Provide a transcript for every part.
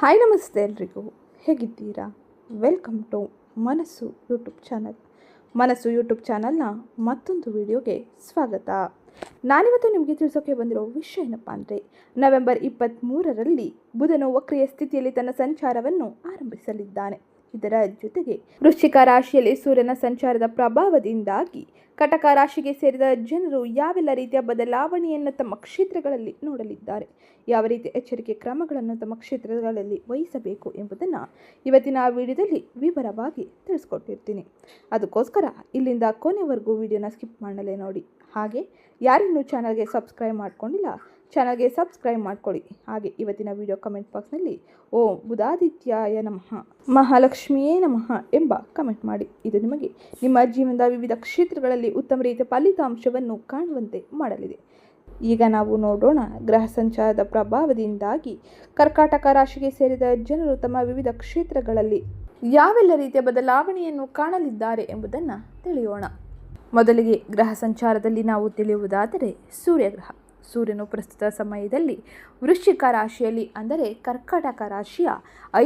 Hi ನಮಸ್ತೆ ಎಲ್ರಿಗೂ. ಹೇಗಿದ್ದೀರಾ? Welcome to Manasu YouTube channel Manasu YouTube ಚಾನಲ್ನ ಮತ್ತೊಂದು ವಿಡಿಯೋಗೆ ಸ್ವಾಗತ. ನಾನಿವತ್ತು ನಿಮಗೆ ತಿಳಿಸೋಕೆ ಬಂದಿರೋ ವಿಷಯ ಏನಪ್ಪಾ ಅಂದರೆ, ನವೆಂಬರ್ ಇಪ್ಪತ್ತ್ಮೂರರಲ್ಲಿ ಬುಧನು ವಕ್ರಿಯ ಸ್ಥಿತಿಯಲ್ಲಿ ತನ್ನ ಸಂಚಾರವನ್ನು ಆರಂಭಿಸಲಿದ್ದಾನೆ. ಇದರ ಜೊತೆಗೆ ವೃಶ್ಚಿಕ ರಾಶಿಯಲ್ಲಿ ಸೂರ್ಯನ ಸಂಚಾರದ ಪ್ರಭಾವದಿಂದಾಗಿ ಕಟಕ ರಾಶಿಗೆ ಸೇರಿದ ಜನರು ಯಾವೆಲ್ಲ ರೀತಿಯ ಬದಲಾವಣೆಯನ್ನು ತಮ್ಮ ಕ್ಷೇತ್ರಗಳಲ್ಲಿ ನೋಡಲಿದ್ದಾರೆ? ಯಾವ ರೀತಿಯ ಎಚ್ಚರಿಕೆ ಕ್ರಮಗಳನ್ನು ತಮ್ಮ ಕ್ಷೇತ್ರಗಳಲ್ಲಿ ವಹಿಸಬೇಕು ಎಂಬುದನ್ನು ಇವತ್ತಿನ ವಿಡಿಯೋದಲ್ಲಿ ವಿವರವಾಗಿ ತಿಳಿಸ್ಕೊಟ್ಟಿರ್ತೀನಿ. ಅದಕ್ಕೋಸ್ಕರ ಇಲ್ಲಿಂದ ಕೊನೆವರೆಗೂ ವಿಡಿಯೋನ ಸ್ಕಿಪ್ ಮಾಡಲೇ ನೋಡಿ. ಹಾಗೆ ಯಾರಿನ್ನೂ ಚಾನಲ್ಗೆ ಸಬ್ಸ್ಕ್ರೈಬ್ ಮಾಡ್ಕೊಂಡಿಲ್ಲ ಚಾನಲ್ಗೆ ಸಬ್ಸ್ಕ್ರೈಬ್ ಮಾಡ್ಕೊಳ್ಳಿ. ಹಾಗೆ ಇವತ್ತಿನ ವಿಡಿಯೋ ಕಮೆಂಟ್ ಬಾಕ್ಸ್ನಲ್ಲಿ ಓಂ ಬುಧಾದಿತ್ಯಾಯ ನಮಃ, ಮಹಾಲಕ್ಷ್ಮಿಯೇ ನಮಃ ಎಂಬ ಕಮೆಂಟ್ ಮಾಡಿ. ಇದು ನಿಮಗೆ ನಿಮ್ಮ ಜೀವನದ ವಿವಿಧ ಕ್ಷೇತ್ರಗಳಲ್ಲಿ ಉತ್ತಮ ರೀತಿಯ ಫಲಿತಾಂಶವನ್ನು ಕಾಣುವಂತೆ ಮಾಡಲಿದೆ. ಈಗ ನಾವು ನೋಡೋಣ ಗ್ರಹ ಸಂಚಾರದ ಪ್ರಭಾವದಿಂದಾಗಿ ಕರ್ಕಾಟಕ ರಾಶಿಗೆ ಸೇರಿದ ಜನರು ತಮ್ಮ ವಿವಿಧ ಕ್ಷೇತ್ರಗಳಲ್ಲಿ ಯಾವೆಲ್ಲ ರೀತಿಯ ಬದಲಾವಣೆಯನ್ನು ಕಾಣಲಿದ್ದಾರೆ ಎಂಬುದನ್ನು ತಿಳಿಯೋಣ. ಮೊದಲಿಗೆ ಗ್ರಹ ಸಂಚಾರದಲ್ಲಿ ನಾವು ತಿಳಿಯುವುದಾದರೆ ಸೂರ್ಯಗ್ರಹ. ಸೂರ್ಯನು ಪ್ರಸ್ತುತ ಸಮಯದಲ್ಲಿ ವೃಶ್ಚಿಕ ರಾಶಿಯಲ್ಲಿ, ಅಂದರೆ ಕರ್ಕಟಕ ರಾಶಿಯ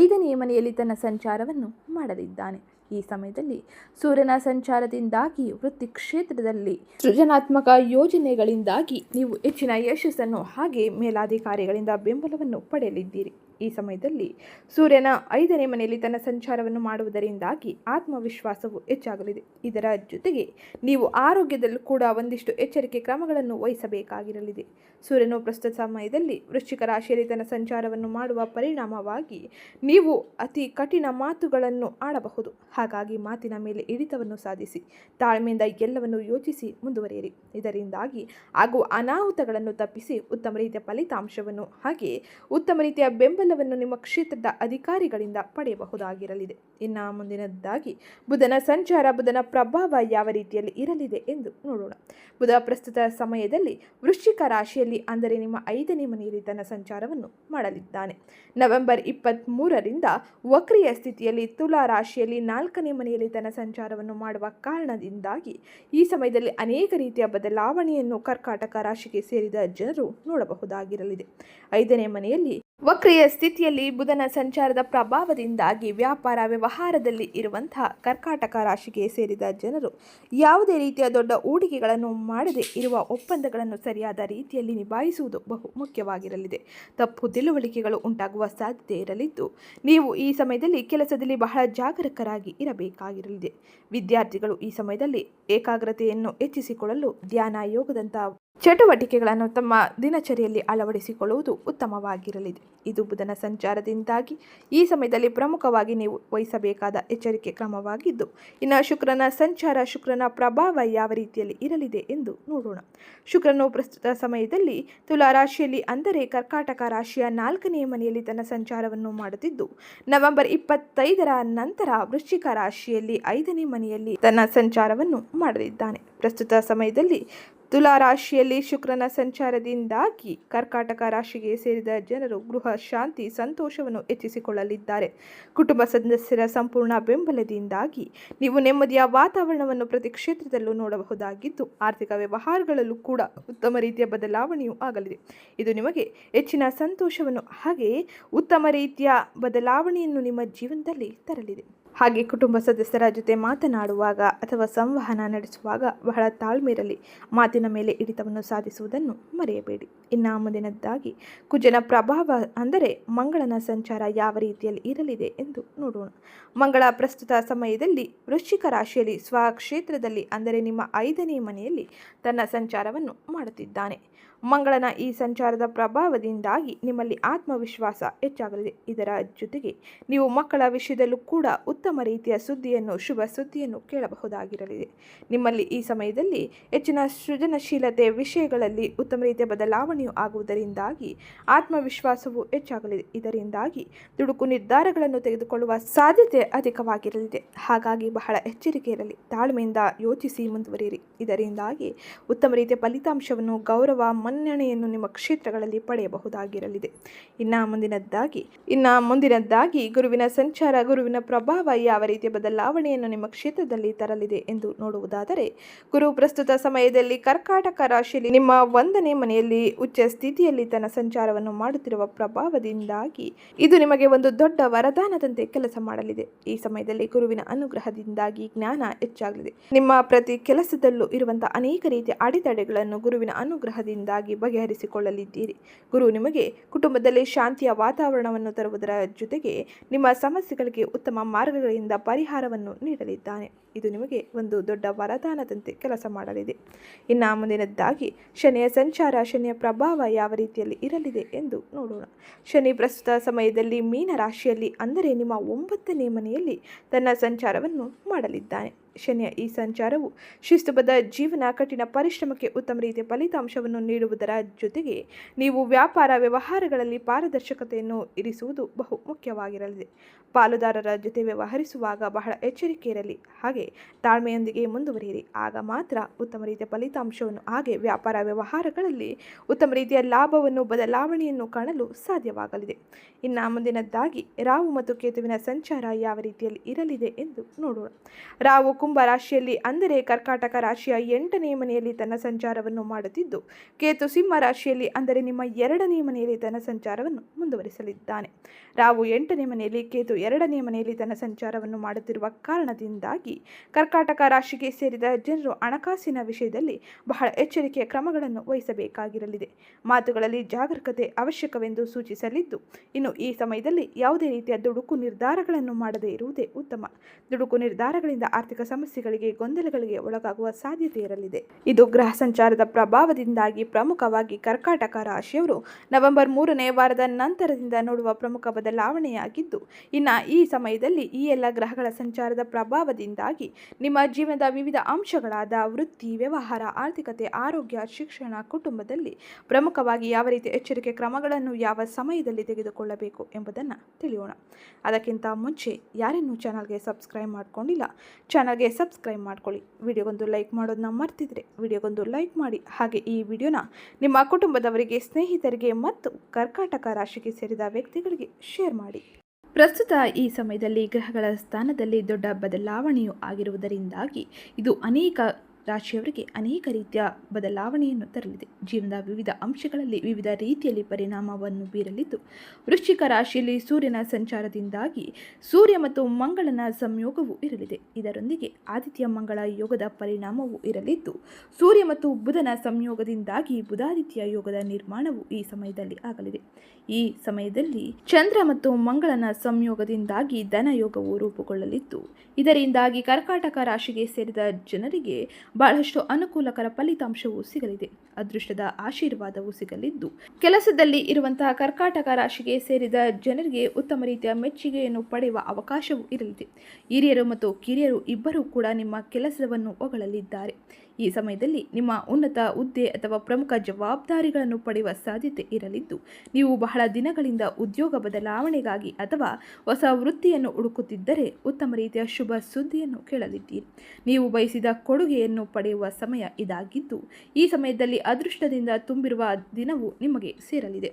ಐದನೇ ಮನೆಯಲ್ಲಿ ತನ್ನ ಸಂಚಾರವನ್ನು ಮಾಡಲಿದ್ದಾನೆ. ಈ ಸಮಯದಲ್ಲಿ ಸೂರ್ಯನ ಸಂಚಾರದಿಂದಾಗಿ ವೃತ್ತಿ ಕ್ಷೇತ್ರದಲ್ಲಿ ಸೃಜನಾತ್ಮಕ ಯೋಜನೆಗಳಿಂದಾಗಿ ನೀವು ಹೆಚ್ಚಿನ ಯಶಸ್ಸನ್ನು ಹಾಗೆ ಮೇಲಾಧಿಕಾರಿಗಳಿಂದ ಬೆಂಬಲವನ್ನು ಪಡೆಯಲಿದ್ದೀರಿ. ಈ ಸಮಯದಲ್ಲಿ ಸೂರ್ಯನ ಐದನೇ ಮನೆಯಲ್ಲಿ ತನ್ನ ಸಂಚಾರವನ್ನು ಮಾಡುವುದರಿಂದಾಗಿ ಆತ್ಮವಿಶ್ವಾಸವು ಹೆಚ್ಚಾಗಲಿದೆ. ಇದರ ಜೊತೆಗೆ ನೀವು ಆರೋಗ್ಯದಲ್ಲೂ ಕೂಡ ಒಂದಿಷ್ಟು ಎಚ್ಚರಿಕೆ ಕ್ರಮಗಳನ್ನು ವಹಿಸಬೇಕಾಗಿರಲಿದೆ. ಸೂರ್ಯನು ಪ್ರಸ್ತುತ ಸಮಯದಲ್ಲಿ ವೃಶ್ಚಿಕ ರಾಶಿಯಲ್ಲಿ ತನ್ನ ಸಂಚಾರವನ್ನು ಮಾಡುವ ಪರಿಣಾಮವಾಗಿ ನೀವು ಅತಿ ಕಠಿಣ ಮಾತುಗಳನ್ನು ಆಡಬಹುದು. ಹಾಗಾಗಿ ಮಾತಿನ ಮೇಲೆ ಹಿಡಿತವನ್ನು ಸಾಧಿಸಿ, ತಾಳ್ಮೆಯಿಂದ ಎಲ್ಲವನ್ನು ಯೋಚಿಸಿ ಮುಂದುವರಿಯಿರಿ. ಇದರಿಂದಾಗಿ ಆಗುವ ಅನಾಹುತಗಳನ್ನು ತಪ್ಪಿಸಿ ಉತ್ತಮ ರೀತಿಯ ಫಲಿತಾಂಶವನ್ನು ಹಾಗೆ ಉತ್ತಮ ರೀತಿಯ ಬೆಂಬಲವನ್ನು ನಿಮ್ಮ ಕ್ಷೇತ್ರದ ಅಧಿಕಾರಿಗಳಿಂದ ಪಡೆಯಬಹುದಾಗಿರಲಿದೆ. ಇನ್ನು ಮುಂದಿನದ್ದಾಗಿ ಬುಧನ ಸಂಚಾರ, ಬುಧನ ಪ್ರಭಾವ ಯಾವ ರೀತಿಯಲ್ಲಿ ಇರಲಿದೆ ಎಂದು ನೋಡೋಣ. ಬುಧ ಪ್ರಸ್ತುತ ಸಮಯದಲ್ಲಿ ವೃಶ್ಚಿಕ ರಾಶಿಯಲ್ಲಿ ಅಂದರೆ ನಿಮ್ಮ ಐದನೇ ಮನೆಯಲ್ಲಿ ತನ್ನ ಸಂಚಾರವನ್ನು ಮಾಡಲಿದ್ದಾನೆ. ನವೆಂಬರ್ ಇಪ್ಪತ್ತ್ಮೂರರಿಂದ ವಕ್ರಿಯ ಸ್ಥಿತಿಯಲ್ಲಿ ತುಲಾ ರಾಶಿಯಲ್ಲಿ ನಾಲ್ಕನೇ ಮನೆಯಲ್ಲಿ ತನ್ನ ಸಂಚಾರವನ್ನು ಮಾಡುವ ಕಾರಣದಿಂದಾಗಿ ಈ ಸಮಯದಲ್ಲಿ ಅನೇಕ ರೀತಿಯ ಬದಲಾವಣೆಯನ್ನು ಕರ್ಕಾಟಕ ರಾಶಿಗೆ ಸೇರಿದ ಜನರು ನೋಡಬಹುದಾಗಿರಲಿದೆ. ಐದನೇ ಮನೆಯಲ್ಲಿ ವಕ್ರಿಯ ಸ್ಥಿತಿಯಲ್ಲಿ ಬುಧನ ಸಂಚಾರದ ಪ್ರಭಾವದಿಂದಾಗಿ ವ್ಯಾಪಾರ ವ್ಯವಹಾರದಲ್ಲಿ ಇರುವಂತಹ ಕರ್ಕಾಟಕ ರಾಶಿಗೆ ಸೇರಿದ ಜನರು ಯಾವುದೇ ರೀತಿಯ ದೊಡ್ಡ ಹೂಡಿಕೆಗಳನ್ನು ಮಾಡದೆ ಇರುವ ಒಪ್ಪಂದಗಳನ್ನು ಸರಿಯಾದ ರೀತಿಯಲ್ಲಿ ನಿಭಾಯಿಸುವುದು ಬಹು ಮುಖ್ಯವಾಗಿರಲಿದೆ. ತಪ್ಪು ತಿಳುವಳಿಕೆಗಳು ಉಂಟಾಗುವ ಸಾಧ್ಯತೆ ಇರಲಿದ್ದು, ನೀವು ಈ ಸಮಯದಲ್ಲಿ ಕೆಲಸದಲ್ಲಿ ಬಹಳ ಜಾಗರೂಕರಾಗಿ ಇರಬೇಕಾಗಿರಲಿದೆ. ವಿದ್ಯಾರ್ಥಿಗಳು ಈ ಸಮಯದಲ್ಲಿ ಏಕಾಗ್ರತೆಯನ್ನು ಹೆಚ್ಚಿಸಿಕೊಳ್ಳಲು ಧ್ಯಾನ ಯೋಗದಂತಹ ಚಟುವಟಿಕೆಗಳನ್ನು ತಮ್ಮ ದಿನಚರಿಯಲ್ಲಿ ಅಳವಡಿಸಿಕೊಳ್ಳುವುದು ಉತ್ತಮವಾಗಿರಲಿದೆ. ಇದು ಬುಧನ ಸಂಚಾರದಿಂದಾಗಿ ಈ ಸಮಯದಲ್ಲಿ ಪ್ರಮುಖವಾಗಿ ನೀವು ವಹಿಸಬೇಕಾದ ಎಚ್ಚರಿಕೆ ಕ್ರಮವಾಗಿದ್ದು, ಇನ್ನು ಶುಕ್ರನ ಸಂಚಾರ ಶುಕ್ರನ ಪ್ರಭಾವ ಯಾವ ರೀತಿಯಲ್ಲಿ ಇರಲಿದೆ ಎಂದು ನೋಡೋಣ. ಶುಕ್ರನು ಪ್ರಸ್ತುತ ಸಮಯದಲ್ಲಿ ತುಲಾ ರಾಶಿಯಲ್ಲಿ, ಅಂದರೆ ಕರ್ಕಾಟಕ ರಾಶಿಯ ನಾಲ್ಕನೇ ಮನೆಯಲ್ಲಿ ತನ್ನ ಸಂಚಾರವನ್ನು ಮಾಡುತ್ತಿದ್ದು, ನವೆಂಬರ್ ಇಪ್ಪತ್ತೈದರ ನಂತರ ವೃಶ್ಚಿಕ ರಾಶಿಯಲ್ಲಿ ಐದನೇ ಮನೆಯಲ್ಲಿ ತನ್ನ ಸಂಚಾರವನ್ನು ಮಾಡಲಿದ್ದಾನೆ. ಪ್ರಸ್ತುತ ಸಮಯದಲ್ಲಿ ತುಲಾ ರಾಶಿಯಲ್ಲಿ ಶುಕ್ರನ ಸಂಚಾರದಿಂದಾಗಿ ಕರ್ಕಾಟಕ ರಾಶಿಗೆ ಸೇರಿದ ಜನರು ಗೃಹ ಶಾಂತಿ ಸಂತೋಷವನ್ನು ಹೆಚ್ಚಿಸಿಕೊಳ್ಳಲಿದ್ದಾರೆ. ಕುಟುಂಬ ಸದಸ್ಯರ ಸಂಪೂರ್ಣ ಬೆಂಬಲದಿಂದಾಗಿ ನೀವು ನೆಮ್ಮದಿಯ ವಾತಾವರಣವನ್ನು ಪ್ರತಿ ಕ್ಷೇತ್ರದಲ್ಲೂ ನೋಡಬಹುದಾಗಿದ್ದು, ಆರ್ಥಿಕ ವ್ಯವಹಾರಗಳಲ್ಲೂ ಕೂಡ ಉತ್ತಮ ರೀತಿಯ ಬದಲಾವಣೆಯೂ ಆಗಲಿದೆ. ಇದು ನಿಮಗೆ ಹೆಚ್ಚಿನ ಸಂತೋಷವನ್ನು ಹಾಗೆಯೇ ಉತ್ತಮ ರೀತಿಯ ಬದಲಾವಣೆಯನ್ನು ನಿಮ್ಮ ಜೀವನದಲ್ಲಿ ತರಲಿದೆ. ಹಾಗೆ ಕುಟುಂಬ ಸದಸ್ಯರ ಜೊತೆ ಮಾತನಾಡುವಾಗ ಅಥವಾ ಸಂವಹನ ನಡೆಸುವಾಗ ಬಹಳ ತಾಳ್ಮೆ ಇರಲಿ. ಮಾತಿನ ಮೇಲೆ ಹಿಡಿತವನ್ನು ಸಾಧಿಸುವುದನ್ನು ಮರೆಯಬೇಡಿ. ಇನ್ನು ಮುಂದಿನದ್ದಾಗಿ ಕುಜನ ಪ್ರಭಾವ ಅಂದರೆ ಮಂಗಳನ ಸಂಚಾರ ಯಾವ ರೀತಿಯಲ್ಲಿ ಇರಲಿದೆ ಎಂದು ನೋಡೋಣ. ಮಂಗಳ ಪ್ರಸ್ತುತ ಸಮಯದಲ್ಲಿ ವೃಶ್ಚಿಕ ರಾಶಿಯಲ್ಲಿ ಸ್ವಕ್ಷೇತ್ರದಲ್ಲಿ ಅಂದರೆ ನಿಮ್ಮ ಐದನೇ ಮನೆಯಲ್ಲಿ ತನ್ನ ಸಂಚಾರವನ್ನು ಮಾಡುತ್ತಿದ್ದಾನೆ. ಮಂಗಳನ ಈ ಸಂಚಾರದ ಪ್ರಭಾವದಿಂದಾಗಿ ನಿಮ್ಮಲ್ಲಿ ಆತ್ಮವಿಶ್ವಾಸ ಹೆಚ್ಚಾಗಲಿದೆ. ಇದರ ಜೊತೆಗೆ ನೀವು ಮಕ್ಕಳ ವಿಷಯದಲ್ಲೂ ಕೂಡ ಉತ್ತಮ ರೀತಿಯ ಸುದ್ದಿಯನ್ನು, ಶುಭ ಸುದ್ದಿಯನ್ನು ಕೇಳಬಹುದಾಗಿರಲಿದೆ. ನಿಮ್ಮಲ್ಲಿ ಈ ಸಮಯದಲ್ಲಿ ಹೆಚ್ಚಿನ ಸೃಜನಶೀಲತೆ ವಿಷಯಗಳಲ್ಲಿ ಉತ್ತಮ ರೀತಿಯ ಬದಲಾವಣೆಯು ಆಗುವುದರಿಂದಾಗಿ ಆತ್ಮವಿಶ್ವಾಸವು ಹೆಚ್ಚಾಗಲಿದೆ. ಇದರಿಂದಾಗಿ ದುಡುಕು ನಿರ್ಧಾರಗಳನ್ನು ತೆಗೆದುಕೊಳ್ಳುವ ಸಾಧ್ಯತೆ ಅಧಿಕವಾಗಿರಲಿದೆ. ಹಾಗಾಗಿ ಬಹಳ ಎಚ್ಚರಿಕೆ ಇರಲಿ. ತಾಳ್ಮೆಯಿಂದ ಯೋಚಿಸಿ ಮುಂದುವರಿಯಿರಿ. ಇದರಿಂದಾಗಿ ಉತ್ತಮ ರೀತಿಯ ಫಲಿತಾಂಶವನ್ನು ಗೌರವ ಮನ್ನಣೆಯನ್ನು ನಿಮ್ಮ ಕ್ಷೇತ್ರಗಳಲ್ಲಿ ಪಡೆಯಬಹುದಾಗಿರಲಿದೆ. ಇನ್ನ ಮುಂದಿನದ್ದಾಗಿ ಇನ್ನ ಮುಂದಿನದ್ದಾಗಿ ಗುರುವಿನ ಸಂಚಾರ, ಗುರುವಿನ ಪ್ರಭಾವ ಯಾವ ರೀತಿಯ ಬದಲಾವಣೆಯನ್ನು ನಿಮ್ಮ ಕ್ಷೇತ್ರದಲ್ಲಿ ತರಲಿದೆ ಎಂದು ನೋಡುವುದಾದರೆ, ಗುರು ಪ್ರಸ್ತುತ ಸಮಯದಲ್ಲಿ ಕರ್ಕಾಟಕ ರಾಶಿಯಲ್ಲಿ ನಿಮ್ಮ ಒಂದನೇ ಮನೆಯಲ್ಲಿ ಉಚ್ಚ ಸ್ಥಿತಿಯಲ್ಲಿ ತನ್ನ ಸಂಚಾರವನ್ನು ಮಾಡುತ್ತಿರುವ ಪ್ರಭಾವದಿಂದಾಗಿ ಇದು ನಿಮಗೆ ಒಂದು ದೊಡ್ಡ ವರದಾನದಂತೆ ಕೆಲಸ ಮಾಡಲಿದೆ. ಈ ಸಮಯದಲ್ಲಿ ಗುರುವಿನ ಅನುಗ್ರಹದಿಂದಾಗಿ ಜ್ಞಾನ ಹೆಚ್ಚಾಗಲಿದೆ. ನಿಮ್ಮ ಪ್ರತಿ ಕೆಲಸದಲ್ಲೂ ಇರುವಂತಹ ಅನೇಕ ರೀತಿಯ ಅಡೆತಡೆಗಳನ್ನು ಗುರುವಿನ ಅನುಗ್ರಹದಿಂದಾಗಿ ಬಗೆಹರಿಸಿಕೊಳ್ಳಲಿದ್ದೀರಿ. ಗುರು, ನಿಮಗೆ ಕುಟುಂಬದಲ್ಲಿ ಶಾಂತಿಯ ವಾತಾವರಣವನ್ನು ತರುವುದರ ಜೊತೆಗೆ ನಿಮ್ಮ ಸಮಸ್ಯೆಗಳಿಗೆ ಉತ್ತಮ ಮಾರ್ಗಗಳಿಂದ ಪರಿಹಾರವನ್ನು ನೀಡಲಿದ್ದಾನೆ. ಇದು ನಿಮಗೆ ಒಂದು ದೊಡ್ಡ ವರದಾನದಂತೆ ಕೆಲಸ ಮಾಡಲಿದೆ. ಇನ್ನು ಮುಂದಿನದ್ದಾಗಿ ಶನಿಯ ಸಂಚಾರ, ಶನಿಯ ಪ್ರಭಾವ ಯಾವ ರೀತಿಯಲ್ಲಿ ಇರಲಿದೆ ಎಂದು ನೋಡೋಣ. ಶನಿ ಪ್ರಸ್ತುತ ಸಮಯದಲ್ಲಿ ಮೀನ ರಾಶಿಯಲ್ಲಿ ಅಂದರೆ ನಿಮ್ಮ ಒಂಬತ್ತನೇ ಮನೆಯಲ್ಲಿ ತನ್ನ ಸಂಚಾರವನ್ನು ಮಾಡಲಿದ್ದಾನೆ. ಶನಿಯ ಈ ಸಂಚಾರವು ಶಿಸ್ತುಬದ್ಧ ಜೀವನ, ಕಠಿಣ ಪರಿಶ್ರಮಕ್ಕೆ ಉತ್ತಮ ರೀತಿಯ ಫಲಿತಾಂಶವನ್ನು ನೀಡುವುದರ ಜೊತೆಗೆ ನೀವು ವ್ಯಾಪಾರ ವ್ಯವಹಾರಗಳಲ್ಲಿ ಪಾರದರ್ಶಕತೆಯನ್ನು ಇರಿಸುವುದು ಬಹು ಮುಖ್ಯವಾಗಿರಲಿದೆ. ಪಾಲುದಾರರ ಜೊತೆ ವ್ಯವಹರಿಸುವಾಗ ಬಹಳ ಎಚ್ಚರಿಕೆ ಇರಲಿ, ಹಾಗೆ ತಾಳ್ಮೆಯೊಂದಿಗೆ ಮುಂದುವರಿಯಿರಿ. ಆಗ ಮಾತ್ರ ಉತ್ತಮ ರೀತಿಯ ಫಲಿತಾಂಶವನ್ನು, ಹಾಗೆ ವ್ಯಾಪಾರ ವ್ಯವಹಾರಗಳಲ್ಲಿ ಉತ್ತಮ ರೀತಿಯ ಲಾಭವನ್ನು, ಬದಲಾವಣೆಯನ್ನು ಕಾಣಲು ಸಾಧ್ಯವಾಗಲಿದೆ. ಇನ್ನು ಮುಂದಿನದ್ದಾಗಿ ರಾವು ಮತ್ತು ಕೇತುವಿನ ಸಂಚಾರ ಯಾವ ರೀತಿಯಲ್ಲಿ ಇರಲಿದೆ ಎಂದು ನೋಡೋಣ. ರಾಹು ಕುಂಭ ರಾಶಿಯಲ್ಲಿ ಅಂದರೆ ಕರ್ಕಾಟಕ ರಾಶಿಯ ಎಂಟನೇ ಮನೆಯಲ್ಲಿ ತನ್ನ ಸಂಚಾರವನ್ನು ಮಾಡುತ್ತಿದ್ದು, ಕೇತು ಸಿಂಹ ರಾಶಿಯಲ್ಲಿ ಅಂದರೆ ನಿಮ್ಮ ಎರಡನೇ ಮನೆಯಲ್ಲಿ ತನ್ನ ಸಂಚಾರವನ್ನು ಮುಂದುವರಿಸಲಿದ್ದಾನೆ. ರಾವು ಎಂಟನೇ ಮನೆಯಲ್ಲಿ, ಕೇತು ಎರಡನೇ ಮನೆಯಲ್ಲಿ ತನ್ನ ಸಂಚಾರವನ್ನು ಮಾಡುತ್ತಿರುವ ಕಾರಣದಿಂದಾಗಿ ಕರ್ಕಾಟಕ ರಾಶಿಗೆ ಸೇರಿದ ಜನರು ಹಣಕಾಸಿನ ವಿಷಯದಲ್ಲಿ ಬಹಳ ಎಚ್ಚರಿಕೆಯ ಕ್ರಮಗಳನ್ನು ವಹಿಸಬೇಕಾಗಿರಲಿದೆ. ಮಾತುಗಳಲ್ಲಿ ಜಾಗರೂಕತೆ ಅವಶ್ಯಕವೆಂದು ಸೂಚಿಸಲಿದ್ದು, ಇನ್ನು ಈ ಸಮಯದಲ್ಲಿ ಯಾವುದೇ ರೀತಿಯ ದುಡುಕು ನಿರ್ಧಾರಗಳನ್ನು ಮಾಡದೇ ಇರುವುದೇ ಉತ್ತಮ. ದುಡುಕು ನಿರ್ಧಾರಗಳಿಂದ ಆರ್ಥಿಕ ಸಮಸ್ಯೆಗಳಿಗೆ, ಗೊಂದಲಗಳಿಗೆ ಒಳಗಾಗುವ ಸಾಧ್ಯತೆ ಇರಲಿದೆ. ಇದು ಗ್ರಹ ಸಂಚಾರದ ಪ್ರಭಾವದಿಂದಾಗಿ ಪ್ರಮುಖವಾಗಿ ಕರ್ಕಾಟಕ ರಾಶಿಯವರು ನವೆಂಬರ್ ಮೂರನೇ ವಾರದ ನಂತರದಿಂದ ನೋಡುವ ಪ್ರಮುಖ ಬದಲಾವಣೆಯಾಗಿದ್ದು, ಇನ್ನು ಈ ಸಮಯದಲ್ಲಿ ಈ ಎಲ್ಲ ಗ್ರಹಗಳ ಸಂಚಾರದ ಪ್ರಭಾವದಿಂದಾಗಿ ನಿಮ್ಮ ಜೀವನದ ವಿವಿಧ ಅಂಶಗಳಾದ ವೃತ್ತಿ, ವ್ಯವಹಾರ, ಆರ್ಥಿಕತೆ, ಆರೋಗ್ಯ, ಶಿಕ್ಷಣ, ಕುಟುಂಬದಲ್ಲಿ ಪ್ರಮುಖವಾಗಿ ಯಾವ ರೀತಿ ಎಚ್ಚರಿಕೆ ಕ್ರಮಗಳನ್ನು ಯಾವ ಸಮಯದಲ್ಲಿ ತೆಗೆದುಕೊಳ್ಳಬೇಕು ಎಂಬುದನ್ನು ತಿಳಿಯೋಣ. ಅದಕ್ಕಿಂತ ಮುಂಚೆ ಯಾರಿನ್ನೂ ಚಾನಲ್ಗೆ ಸಬ್ಸ್ಕ್ರೈಬ್ ಮಾಡ್ಕೊಂಡಿಲ್ಲ, ಚಾನಲ್ಗೆ ಸಬ್ಸ್ಕ್ರೈಬ್ ಮಾಡ್ಕೊಳ್ಳಿ. ವಿಡಿಯೋಗೊಂದು ಲೈಕ್ ಮಾಡೋದನ್ನ ಮರ್ತಿದ್ರೆ ವಿಡಿಯೋಗೊಂದು ಲೈಕ್ ಮಾಡಿ. ಹಾಗೆ ಈ ವಿಡಿಯೋನ ನಿಮ್ಮ ಕುಟುಂಬದವರಿಗೆ, ಸ್ನೇಹಿತರಿಗೆ ಮತ್ತು ಕರ್ಕಾಟಕ ರಾಶಿಗೆ ಸೇರಿದ ವ್ಯಕ್ತಿಗಳಿಗೆ ಶೇರ್ ಮಾಡಿ. ಪ್ರಸ್ತುತ ಈ ಸಮಯದಲ್ಲಿ ಗ್ರಹಗಳ ಸ್ಥಾನದಲ್ಲಿ ದೊಡ್ಡ ಬದಲಾವಣೆಯು ಆಗಿರುವುದರಿಂದಾಗಿ ಇದು ಅನೇಕ ರಾಶಿಯವರಿಗೆ ಅನೇಕ ರೀತಿಯ ಬದಲಾವಣೆಯನ್ನು ತರಲಿದೆ. ಜೀವನದ ವಿವಿಧ ಅಂಶಗಳಲ್ಲಿ ವಿವಿಧ ರೀತಿಯಲ್ಲಿ ಪರಿಣಾಮವನ್ನು ಬೀರಲಿದ್ದು, ವೃಶ್ಚಿಕ ರಾಶಿಯಲ್ಲಿ ಸೂರ್ಯನ ಸಂಚಾರದಿಂದಾಗಿ ಸೂರ್ಯ ಮತ್ತು ಮಂಗಳನ ಸಂಯೋಗವೂ ಇರಲಿದೆ. ಇದರೊಂದಿಗೆ ಆದಿತ್ಯ ಮಂಗಳ ಯೋಗದ ಪರಿಣಾಮವೂ ಇರಲಿದ್ದು, ಸೂರ್ಯ ಮತ್ತು ಬುಧನ ಸಂಯೋಗದಿಂದಾಗಿ ಬುಧಾದಿತ್ಯ ಯೋಗದ ನಿರ್ಮಾಣವು ಈ ಸಮಯದಲ್ಲಿ ಆಗಲಿದೆ. ಈ ಸಮಯದಲ್ಲಿ ಚಂದ್ರ ಮತ್ತು ಮಂಗಳನ ಸಂಯೋಗದಿಂದಾಗಿ ಧನಯೋಗವು ರೂಪುಗೊಳ್ಳಲಿದ್ದು, ಇದರಿಂದಾಗಿ ಕರ್ಕಾಟಕ ರಾಶಿಗೆ ಸೇರಿದ ಜನರಿಗೆ ಬಹಳಷ್ಟು ಅನುಕೂಲಕರ ಫಲಿತಾಂಶವು ಸಿಗಲಿದೆ. ಅದೃಷ್ಟದ ಆಶೀರ್ವಾದವು ಸಿಗಲಿದ್ದು. ಕೆಲಸದಲ್ಲಿ ಇರುವಂತಹ ಕರ್ಕಾಟಕ ರಾಶಿಗೆ ಸೇರಿದ ಜನರಿಗೆ ಉತ್ತಮ ರೀತಿಯ ಮೆಚ್ಚುಗೆಯನ್ನು ಪಡೆಯುವ ಅವಕಾಶವೂ ಇರಲಿದೆ. ಹಿರಿಯರು ಮತ್ತು ಕಿರಿಯರು ಇಬ್ಬರೂ ಕೂಡ ನಿಮ್ಮ ಕೆಲಸವನ್ನು ಹೊಗಳಲಿದ್ದಾರೆ. ಈ ಸಮಯದಲ್ಲಿ ನಿಮ್ಮ ಉನ್ನತ ಹುದ್ದೆ ಅಥವಾ ಪ್ರಮುಖ ಜವಾಬ್ದಾರಿಗಳನ್ನು ಪಡೆಯುವ ಸಾಧ್ಯತೆ ಇರಲಿದ್ದು, ನೀವು ಬಹಳ ದಿನಗಳಿಂದ ಉದ್ಯೋಗ ಬದಲಾವಣೆಗಾಗಿ ಅಥವಾ ಹೊಸ ವೃತ್ತಿಯನ್ನು ಹುಡುಕುತ್ತಿದ್ದರೆ ಉತ್ತಮ ರೀತಿಯ ಶುಭ ಸುದ್ದಿಯನ್ನು ಕೇಳಲಿದ್ದೀರಿ. ನೀವು ಬಯಸಿದ ಕೊಡುಗೆಯನ್ನು ಪಡೆಯುವ ಸಮಯ ಇದಾಗಿದ್ದು, ಈ ಸಮಯದಲ್ಲಿ ಅದೃಷ್ಟದಿಂದ ತುಂಬಿರುವ ದಿನವು ನಿಮಗೆ ಸೇರಲಿದೆ.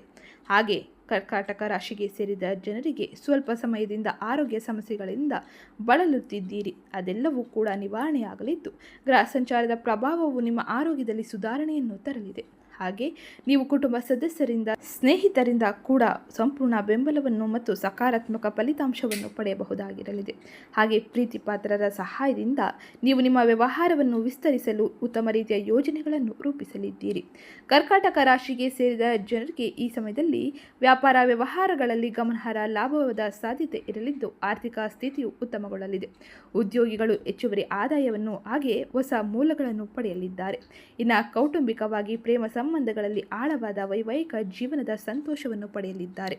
ಹಾಗೆ ಕರ್ಕಾಟಕ ರಾಶಿಗೆ ಸೇರಿದ ಜನರಿಗೆ ಸ್ವಲ್ಪ ಸಮಯದಿಂದ ಆರೋಗ್ಯ ಸಮಸ್ಯೆಗಳಿಂದ ಬಳಲುತ್ತಿದ್ದೀರಿ. ಅದೆಲ್ಲವೂ ಕೂಡ ನಿವಾರಣೆಯಾಗಲಿದ್ದು, ಗ್ರಹ ಸಂಚಾರದ ಪ್ರಭಾವವು ನಿಮ್ಮ ಆರೋಗ್ಯದಲ್ಲಿ ಸುಧಾರಣೆಯನ್ನು ತರಲಿದೆ. ಹಾಗೆ ನೀವು ಕುಟುಂಬ ಸದಸ್ಯರಿಂದ, ಸ್ನೇಹಿತರಿಂದ ಕೂಡ ಸಂಪೂರ್ಣ ಬೆಂಬಲವನ್ನು ಮತ್ತು ಸಕಾರಾತ್ಮಕ ಫಲಿತಾಂಶವನ್ನು ಪಡೆಯಬಹುದಾಗಿರಲಿದೆ. ಹಾಗೆ ಪ್ರೀತಿ ಪಾತ್ರರ ಸಹಾಯದಿಂದ ನೀವು ನಿಮ್ಮ ವ್ಯವಹಾರವನ್ನು ವಿಸ್ತರಿಸಲು ಉತ್ತಮ ರೀತಿಯ ಯೋಜನೆಗಳನ್ನು ರೂಪಿಸಲಿದ್ದೀರಿ. ಕರ್ಕಾಟಕ ರಾಶಿಗೆ ಸೇರಿದ ಜನರಿಗೆ ಈ ಸಮಯದಲ್ಲಿ ವ್ಯಾಪಾರ ವ್ಯವಹಾರಗಳಲ್ಲಿ ಗಮನಾರ್ಹ ಲಾಭವಾದ ಸಾಧ್ಯತೆ ಇರಲಿದ್ದು, ಆರ್ಥಿಕ ಸ್ಥಿತಿಯು ಉತ್ತಮಗೊಳ್ಳಲಿದೆ. ಉದ್ಯೋಗಿಗಳು ಹೆಚ್ಚುವರಿ ಆದಾಯವನ್ನು ಹಾಗೆ ಹೊಸ ಮೂಲಗಳನ್ನು ಪಡೆಯಲಿದ್ದಾರೆ. ಇನ್ನು ಕೌಟುಂಬಿಕವಾಗಿ ಪ್ರೇಮ ಸಂಬಂಧಗಳಲ್ಲಿ ಆಳವಾದ ವೈವಾಹಿಕ ಜೀವನದ ಸಂತೋಷವನ್ನು ಪಡೆಯಲಿದ್ದಾರೆ.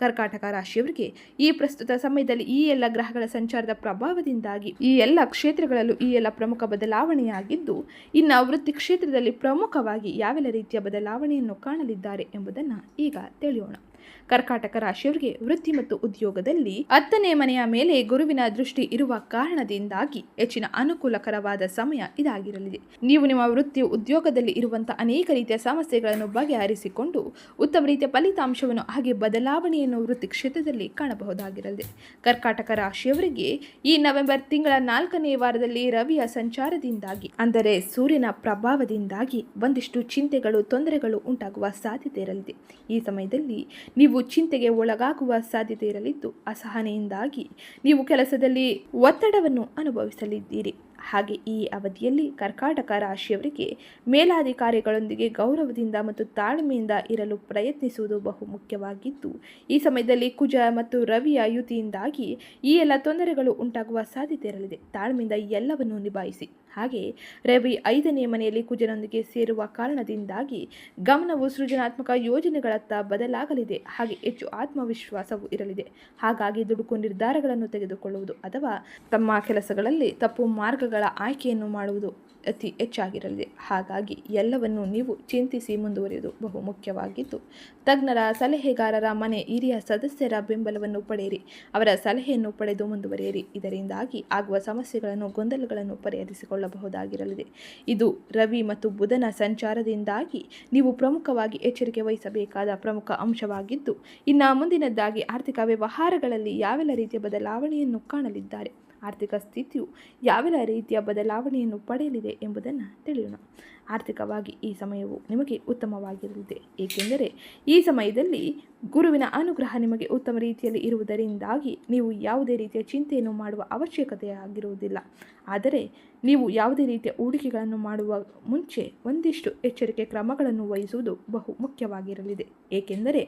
ಕರ್ಕಾಟಕ ರಾಶಿಯವರಿಗೆ ಈ ಪ್ರಸ್ತುತ ಸಮಯದಲ್ಲಿ ಈ ಎಲ್ಲ ಗ್ರಹಗಳ ಸಂಚಾರದ ಪ್ರಭಾವದಿಂದಾಗಿ ಈ ಎಲ್ಲ ಕ್ಷೇತ್ರಗಳಲ್ಲೂ ಈ ಎಲ್ಲ ಪ್ರಮುಖ ಬದಲಾವಣೆಯಾಗಿದ್ದು, ಇನ್ನು ವೃತ್ತಿ ಕ್ಷೇತ್ರದಲ್ಲಿ ಪ್ರಮುಖವಾಗಿ ಯಾವೆಲ್ಲ ರೀತಿಯ ಬದಲಾವಣೆಯನ್ನು ಕಾಣಲಿದ್ದಾರೆ ಎಂಬುದನ್ನು ಈಗ ತಿಳಿಯೋಣ. ಕರ್ಕಾಟಕ ರಾಶಿಯವರಿಗೆ ವೃತ್ತಿ ಮತ್ತು ಉದ್ಯೋಗದಲ್ಲಿ ಹತ್ತನೇ ಮನೆಯ ಮೇಲೆ ಗುರುವಿನ ದೃಷ್ಟಿ ಇರುವ ಕಾರಣದಿಂದಾಗಿ ಹೆಚ್ಚಿನ ಅನುಕೂಲಕರವಾದ ಸಮಯ ಇದಾಗಿರಲಿದೆ. ನೀವು ನಿಮ್ಮ ವೃತ್ತಿ ಉದ್ಯೋಗದಲ್ಲಿ ಇರುವಂತಹ ಅನೇಕ ರೀತಿಯ ಸಮಸ್ಯೆಗಳನ್ನು ಬಗೆಹರಿಸಿಕೊಂಡು ಉತ್ತಮ ರೀತಿಯ ಫಲಿತಾಂಶವನ್ನು ಹಾಗೆ ಬದಲಾವಣೆಯನ್ನು ವೃತ್ತಿ ಕ್ಷೇತ್ರದಲ್ಲಿ ಕಾಣಬಹುದಾಗಿರಲಿದೆ. ಕರ್ಕಾಟಕ ರಾಶಿಯವರಿಗೆ ಈ ನವೆಂಬರ್ ತಿಂಗಳ ನಾಲ್ಕನೇ ವಾರದಲ್ಲಿ ರವಿಯ ಸಂಚಾರದಿಂದಾಗಿ, ಅಂದರೆ ಸೂರ್ಯನ ಪ್ರಭಾವದಿಂದಾಗಿ ಒಂದಿಷ್ಟು ಚಿಂತೆಗಳು, ತೊಂದರೆಗಳು ಉಂಟಾಗುವ ಸಾಧ್ಯತೆ ಇರಲಿದೆ. ಈ ಸಮಯದಲ್ಲಿ ನೀವು ಚಿಂತೆಗೆ ಒಳಗಾಗುವ ಸಾಧ್ಯತೆ ಇರಲಿದ್ದು, ಅಸಹನೆಯಿಂದಾಗಿ ನೀವು ಕೆಲಸದಲ್ಲಿ ಒತ್ತಡವನ್ನು ಅನುಭವಿಸಲಿದ್ದೀರಿ. ಹಾಗೆ ಈ ಅವಧಿಯಲ್ಲಿ ಕರ್ಕಾಟಕ ರಾಶಿಯವರಿಗೆ ಮೇಲಾಧಿಕಾರಿಗಳೊಂದಿಗೆ ಗೌರವದಿಂದ ಮತ್ತು ತಾಳ್ಮೆಯಿಂದ ಇರಲು ಪ್ರಯತ್ನಿಸುವುದು ಬಹು ಮುಖ್ಯವಾಗಿದ್ದು ಈ ಸಮಯದಲ್ಲಿ ಕುಜ ಮತ್ತು ರವಿಯ ಯುತಿಯಿಂದಾಗಿ ಈ ಎಲ್ಲ ತೊಂದರೆಗಳು ಉಂಟಾಗುವ ಸಾಧ್ಯತೆ ಇರಲಿದೆ. ತಾಳ್ಮೆಯಿಂದ ಎಲ್ಲವನ್ನು ನಿಭಾಯಿಸಿ. ಹಾಗೆ ರವಿ ಐದನೇ ಮನೆಯಲ್ಲಿ ಕುಜನೊಂದಿಗೆ ಸೇರುವ ಕಾರಣದಿಂದಾಗಿ ಗಮನವು ಸೃಜನಾತ್ಮಕ ಯೋಜನೆಗಳತ್ತ ಬದಲಾಗಲಿದೆ. ಹಾಗೆ ಹೆಚ್ಚು ಆತ್ಮವಿಶ್ವಾಸವೂ ಇರಲಿದೆ. ಹಾಗಾಗಿ ದುಡುಕು ನಿರ್ಧಾರಗಳನ್ನು ತೆಗೆದುಕೊಳ್ಳುವುದು ಅಥವಾ ತಮ್ಮ ಕೆಲಸಗಳಲ್ಲಿ ತಪ್ಪು ಮಾರ್ಗಗಳ ಆಯ್ಕೆಯನ್ನು ಮಾಡುವುದು ಅತಿ ಹೆಚ್ಚಾಗಿರಲಿದೆ ಹಾಗಾಗಿ ಎಲ್ಲವನ್ನು ನೀವು ಚಿಂತಿಸಿ ಮುಂದುವರಿಯುವುದು ಬಹು ಮುಖ್ಯವಾಗಿದ್ದು ತಜ್ಞರ ಸಲಹೆಗಾರರ ಮನೆ ಹಿರಿಯ ಸದಸ್ಯರ ಬೆಂಬಲವನ್ನು ಪಡೆಯಿರಿ. ಅವರ ಸಲಹೆಯನ್ನು ಪಡೆದು ಮುಂದುವರಿಯಿರಿ. ಇದರಿಂದಾಗಿ ಆಗುವ ಸಮಸ್ಯೆಗಳನ್ನು, ಗೊಂದಲಗಳನ್ನು ಪರಿಹರಿಸಿಕೊಳ್ಳಬಹುದಾಗಿರಲಿದೆ. ಇದು ರವಿ ಮತ್ತು ಬುಧನ ಸಂಚಾರದಿಂದಾಗಿ ನೀವು ಪ್ರಮುಖವಾಗಿ ಎಚ್ಚರಿಕೆ ವಹಿಸಬೇಕಾದ ಪ್ರಮುಖ ಅಂಶವಾಗಿದ್ದು, ಇನ್ನು ಮುಂದಿನದ್ದಾಗಿ ಆರ್ಥಿಕ ವ್ಯವಹಾರಗಳಲ್ಲಿ ಯಾವೆಲ್ಲ ರೀತಿಯ ಬದಲಾವಣೆಯನ್ನು ಕಾಣಲಿದ್ದಾರೆ? ಆರ್ಥಿಕ ಸ್ಥಿತಿಯು ಯಾವೆಲ್ಲ ರೀತಿಯ ಬದಲಾವಣೆಯನ್ನು ಪಡೆಯಲಿದೆ ಎಂಬುದನ್ನು ತಿಳಿಯೋಣ. ಆರ್ಥಿಕವಾಗಿ ಈ ಸಮಯವು ನಿಮಗೆ ಉತ್ತಮವಾಗಿರಲಿದೆ, ಏಕೆಂದರೆ ಈ ಸಮಯದಲ್ಲಿ ಗುರುವಿನ ಅನುಗ್ರಹ ನಿಮಗೆ ಉತ್ತಮ ರೀತಿಯಲ್ಲಿ ಇರುವುದರಿಂದಾಗಿ ನೀವು ಯಾವುದೇ ರೀತಿಯ ಚಿಂತೆಯನ್ನು ಮಾಡುವ ಅವಶ್ಯಕತೆ ಆಗಿರುವುದಿಲ್ಲ ಆದರೆ ನೀವು ಯಾವುದೇ ರೀತಿಯ ಹೂಡಿಕೆಗಳನ್ನು ಮಾಡುವ ಮುಂಚೆ ಒಂದಿಷ್ಟು ಎಚ್ಚರಿಕೆ ಕ್ರಮಗಳನ್ನು ವಹಿಸುವುದು ಬಹು ಮುಖ್ಯವಾಗಿರಲಿದೆ. ಏಕೆಂದರೆ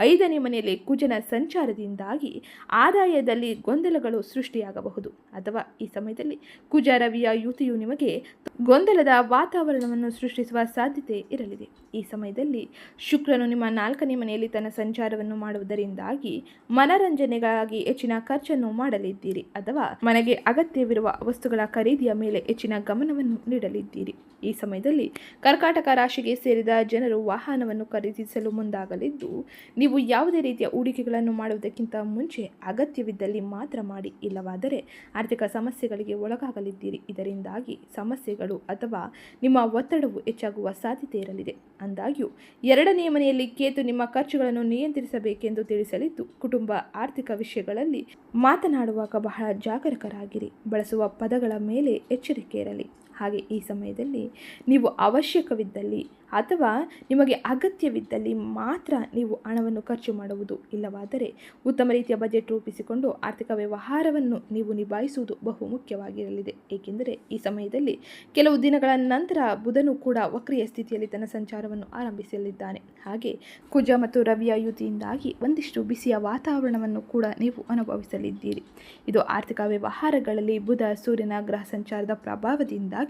ಐದನೇ ಮನೆಯಲ್ಲಿ ಕುಜನ ಸಂಚಾರದಿಂದಾಗಿ ಆದಾಯದಲ್ಲಿ ಗೊಂದಲಗಳು ಸೃಷ್ಟಿಯಾಗಬಹುದು. ಅಥವಾ ಈ ಸಮಯದಲ್ಲಿ ಕುಜ ರವಿಯ ಯುತಿಯು ನಿಮಗೆ ಗೊಂದಲದ ವಾತಾವರಣವನ್ನು ಸೃಷ್ಟಿಸುವ ಸಾಧ್ಯತೆ ಇರಲಿದೆ. ಈ ಸಮಯದಲ್ಲಿ ಶುಕ್ರನು ನಿಮ್ಮ ನಾಲ್ಕನೇ ಮನೆಯಲ್ಲಿ ತನ್ನ ಸಂಚಾರವನ್ನು ಮಾಡುವುದರಿಂದಾಗಿ ಮನರಂಜನೆಗಾಗಿ ಹೆಚ್ಚಿನ ಖರ್ಚನ್ನು ಮಾಡಲಿದ್ದೀರಿ ಅಥವಾ ಮನೆಗೆ ಅಗತ್ಯವಿರುವ ವಸ್ತುಗಳ ಖರೀದಿಯ ಮೇಲೆ ಹೆಚ್ಚಿನ ಗಮನವನ್ನು ನೀಡಲಿದ್ದೀರಿ. ಈ ಸಮಯದಲ್ಲಿ ಕರ್ಕಾಟಕ ರಾಶಿಗೆ ಸೇರಿದ ಜನರು ವಾಹನವನ್ನು ಖರೀದಿಸಲು ಮುಂದಾಗಲಿದ್ದು ನೀವು ಯಾವುದೇ ರೀತಿಯ ಹೂಡಿಕೆಗಳನ್ನು ಮಾಡುವುದಕ್ಕಿಂತ ಮುಂಚೆ ಅಗತ್ಯವಿದ್ದಲ್ಲಿ ಮಾತ್ರ ಮಾಡಿ, ಇಲ್ಲವಾದರೆ ಆರ್ಥಿಕ ಸಮಸ್ಯೆಗಳಿಗೆ ಒಳಗಾಗಲಿದ್ದೀರಿ. ಇದರಿಂದಾಗಿ ಸಮಸ್ಯೆಗಳು ಅಥವಾ ನಿಮ್ಮ ಒತ್ತಡವು ಹೆಚ್ಚಾಗುವ ಸಾಧ್ಯತೆ ಇರಲಿದೆ. ಅಂದಾಗ್ಯೂ, ಎರಡನೇ ಮನೆಯಲ್ಲಿ ಕೇತು ನಿಮ್ಮ ಖರ್ಚುಗಳನ್ನು ನಿಯಂತ್ರಿಸಬೇಕೆಂದು ತಿಳಿಸಲಿದ್ದು, ಕುಟುಂಬ ಆರ್ಥಿಕ ವಿಷಯಗಳಲ್ಲಿ ಮಾತನಾಡುವಾಗ ಬಹಳ ಜಾಗರೂಕರಾಗಿರಿ. ಬಳಸುವ ಪದಗಳ ಮೇಲೆ ಎಚ್ಚರಿಕೆ ಇರಲಿ. ಹಾಗೆ ಈ ಸಮಯದಲ್ಲಿ ನೀವು ಅವಶ್ಯಕವಿದ್ದಲ್ಲಿ ಅಥವಾ ನಿಮಗೆ ಅಗತ್ಯವಿದ್ದಲ್ಲಿ ಮಾತ್ರ ನೀವು ಹಣವನ್ನು ಖರ್ಚು ಮಾಡುವುದು ಇಲ್ಲವಾದರೆ ಉತ್ತಮ ರೀತಿಯ ಬಜೆಟ್ ರೂಪಿಸಿಕೊಂಡು ಆರ್ಥಿಕ ವ್ಯವಹಾರವನ್ನು ನೀವು ನಿಭಾಯಿಸುವುದು ಬಹು ಮುಖ್ಯವಾಗಿರಲಿದೆ. ಏಕೆಂದರೆ ಈ ಸಮಯದಲ್ಲಿ ಕೆಲವು ದಿನಗಳ ನಂತರ ಬುಧನು ಕೂಡ ವಕ್ರಿಯ ಸ್ಥಿತಿಯಲ್ಲಿ ತನ್ನ ಸಂಚಾರವನ್ನು ಆರಂಭಿಸಲಿದ್ದಾನೆ. ಹಾಗೆ ಕುಜ ಮತ್ತು ರವಿಯ ಯುತಿಯಿಂದಾಗಿ ಒಂದಿಷ್ಟು ಬಿಸಿಯ ವಾತಾವರಣವನ್ನು ಕೂಡ ನೀವು ಅನುಭವಿಸಲಿದ್ದೀರಿ. ಇದು ಆರ್ಥಿಕ ವ್ಯವಹಾರಗಳಲ್ಲಿ ಬುಧ ಸೂರ್ಯನ ಗ್ರಹ ಸಂಚಾರದ ಪ್ರಭಾವದಿಂದಾಗಿ